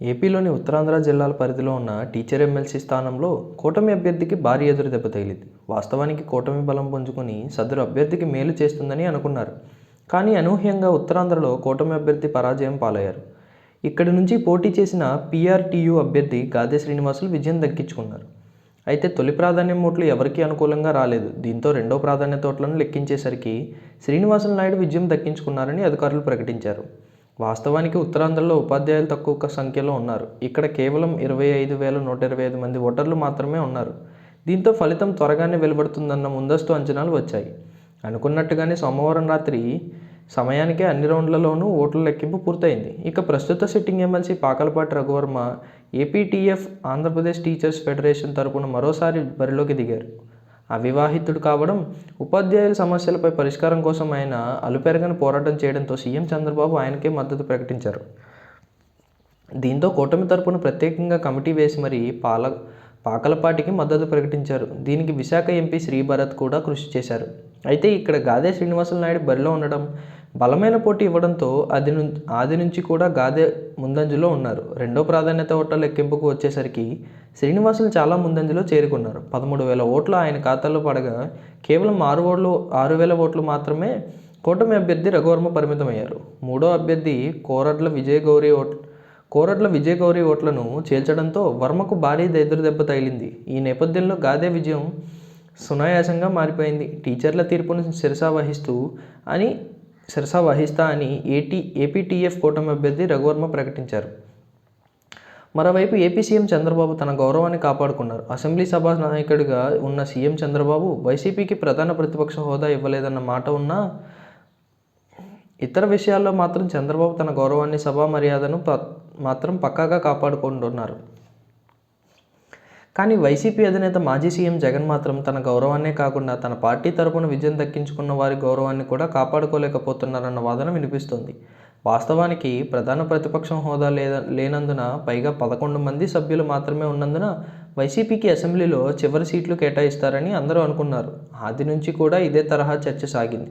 ఏపీలోని ఉత్తరాంధ్ర జిల్లాల పరిధిలో ఉన్న టీచర్ ఎమ్మెల్సీ స్థానంలో కూటమి అభ్యర్థికి భారీ ఎదురు దెబ్బ తగిలింది. వాస్తవానికి కూటమి బలం పుంజుకుని సదరు అభ్యర్థికి మేలు చేస్తుందని అనుకున్నారు. కానీ అనూహ్యంగా ఉత్తరాంధ్రలో కూటమి అభ్యర్థి పరాజయం పాలయ్యారు. ఇక్కడి నుంచి పోటీ చేసిన పీఆర్టీయూ అభ్యర్థి గాదే శ్రీనివాసులు విజయం దక్కించుకున్నారు. అయితే తొలి ప్రాధాన్యం ఓట్లు ఎవరికీ అనుకూలంగా రాలేదు. దీంతో రెండో ప్రాధాన్యత ఓట్లను లెక్కించేసరికి శ్రీనివాసులు నాయుడు విజయం దక్కించుకున్నారని అధికారులు ప్రకటించారు. వాస్తవానికి ఉత్తరాంధ్రలో ఉపాధ్యాయులు తక్కువ సంఖ్యలో ఉన్నారు. ఇక్కడ కేవలం ఇరవై ఐదు వేల నూట ఇరవై ఐదు మంది ఓటర్లు మాత్రమే ఉన్నారు. దీంతో ఫలితం త్వరగానే వెలువడుతుందన్న ముందస్తు అంచనాలు వచ్చాయి. అనుకున్నట్టుగానే సోమవారం రాత్రి సమయానికే అన్ని రౌండ్లలోనూ ఓట్ల లెక్కింపు పూర్తయింది. ఇక ప్రస్తుత sitting MLC Pakalapati Raghuvarma APTF Andhra Pradesh teachers federation తరపున మరోసారి బరిలోకి దిగారు. అవివాహితుడు కావడం ఉపాధ్యాయుల సమస్యలపై పరిష్కారం కోసం ఆయన అలుపెరగని పోరాటం చేయడంతో సీఎం చంద్రబాబు ఆయనకే మద్దతు ప్రకటించారు. దీంతో కూటమి తరపున ప్రత్యేకంగా కమిటీ వేసి మరీ పాల పాకలపాటికి మద్దతు ప్రకటించారు. దీనికి విశాఖ ఎంపీ శ్రీభరత్ కూడా కృషి చేశారు. అయితే ఇక్కడ గాదే శ్రీనివాసులు నాయుడు బరిలో ఉండడం బలమైన పోటీ ఇవ్వడంతో అది ఆది నుంచి కూడా గాదే ముందంజలో ఉన్నారు. రెండో ప్రాధాన్యత ఓట్ల లెక్కింపుకు వచ్చేసరికి శ్రీనివాసులు చాలా ముందంజలో చేరుకున్నారు. పదమూడు వేల ఓట్లు ఆయన ఖాతాలో పడగా కేవలం ఆరు ఓట్లు ఆరు వేల ఓట్లు మాత్రమే కూటమి అభ్యర్థి రఘువర్మ పరిమితమయ్యారు. మూడో అభ్యర్థి కోరట్ల విజయగౌరి గౌరీ ఓట్ కోరట్ల విజయగౌరి ఓట్లను చేల్చడంతో వర్మకు భారీ ఎదురు దెబ్బ తగిలింది. ఈ నేపథ్యంలో గాదే విజయం సునాయాసంగా మారిపోయింది. టీచర్ల తీర్పును శిరసా వహిస్తూ అని శిరసా వహిస్తా అని ఏటీ ఏపీటీఎఫ్ కూటమి అభ్యర్థి రఘువర్మ ప్రకటించారు. మరోవైపు ఏపీ సీఎం చంద్రబాబు తన గౌరవాన్ని కాపాడుకున్నారు. అసెంబ్లీ సభ నాయకుడిగా ఉన్న సీఎం చంద్రబాబు వైసీపీకి ప్రధాన ప్రతిపక్ష హోదా ఇవ్వలేదన్న మాట ఉన్నా ఇతర విషయాల్లో మాత్రం చంద్రబాబు తన గౌరవాన్ని సభా మర్యాదను ప మాత్రం పక్కాగా కాపాడుకుంటున్నారు. కానీ వైసీపీ అధినేత మాజీ సీఎం జగన్ మాత్రం తన గౌరవాన్నే కాకుండా తన పార్టీ తరపున విజయం దక్కించుకున్న వారి గౌరవాన్ని కూడా కాపాడుకోలేకపోతున్నారన్న వాదన వినిపిస్తోంది. వాస్తవానికి ప్రధాన ప్రతిపక్షం హోదా లేద లేనందున పైగా పదకొండు మంది సభ్యులు మాత్రమే ఉన్నందున వైసీపీకి అసెంబ్లీలో చివరి సీట్లు కేటాయిస్తారని అందరూ అనుకున్నారు. ఆది నుంచి కూడా ఇదే తరహా చర్చ సాగింది.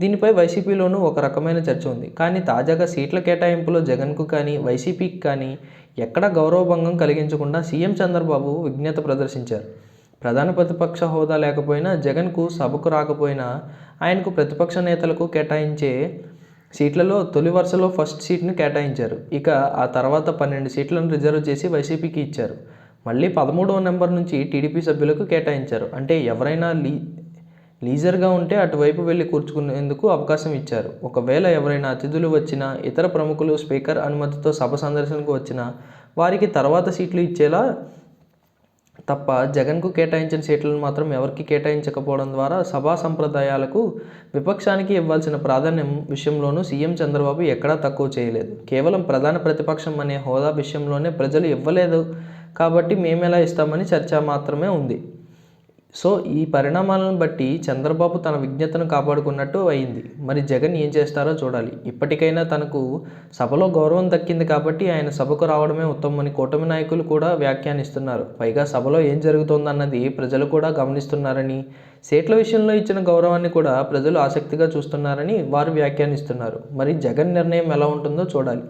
దీనిపై వైసీపీలోనూ ఒక రకమైన చర్చ ఉంది. కానీ తాజాగా సీట్ల కేటాయింపులో జగన్కు కానీ వైసీపీకి కానీ ఎక్కడా గౌరవభంగం కలిగించకుండా సీఎం చంద్రబాబు విజ్ఞత ప్రదర్శించారు. ప్రధాన ప్రతిపక్ష హోదా లేకపోయినా జగన్కు సభకు రాకపోయినా ఆయనకు ప్రతిపక్ష నేతలకు కేటాయించే సీట్లలో తొలి వరుసలో ఫస్ట్ సీట్ను కేటాయించారు. ఇక ఆ తర్వాత పన్నెండు సీట్లను రిజర్వ్ చేసి వైసీపీకి ఇచ్చారు. మళ్ళీ పదమూడవ నెంబర్ నుంచి టీడీపీ సభ్యులకు కేటాయించారు. అంటే ఎవరైనా లీ లీజర్గా ఉంటే అటువైపు వెళ్ళి కూర్చుకునేందుకు అవకాశం ఇచ్చారు. ఒకవేళ ఎవరైనా అతిథులు వచ్చినా ఇతర ప్రముఖులు స్పీకర్ అనుమతితో సభ సందర్శనకు వచ్చినా వారికి తర్వాత సీట్లు ఇచ్చేలా తప్ప జగన్కు కేటాయించిన సీట్లను మాత్రం ఎవరికి కేటాయించకపోవడం ద్వారా సభా సంప్రదాయాలకు విపక్షానికి ఇవ్వాల్సిన ప్రాధాన్యం విషయంలోనూ సీఎం చంద్రబాబు ఎక్కడా తక్కువ చేయలేదు. కేవలం ప్రధాన ప్రతిపక్షం అనే హోదా విషయంలోనే ప్రజలు ఇవ్వలేదు. కాబట్టి మేమెలా ఇస్తామని చర్చ మాత్రమే ఉంది. సో ఈ పరిణామాలను బట్టి చంద్రబాబు తన విజ్ఞతను కాపాడుకున్నట్టు అయింది. మరి జగన్ ఏం చేస్తారో చూడాలి. ఇప్పటికైనా తనకు సభలో గౌరవం దక్కింది కాబట్టి ఆయన సభకు రావడమే ఉత్తమమని కూటమి నాయకులు కూడా వ్యాఖ్యానిస్తున్నారు. పైగా సభలో ఏం జరుగుతోందన్నది ప్రజలు కూడా గమనిస్తున్నారని సీట్ల విషయంలో ఇచ్చిన గౌరవాన్ని కూడా ప్రజలు ఆసక్తిగా చూస్తున్నారని వారు వ్యాఖ్యానిస్తున్నారు. మరి జగన్ నిర్ణయం ఎలా ఉంటుందో చూడాలి.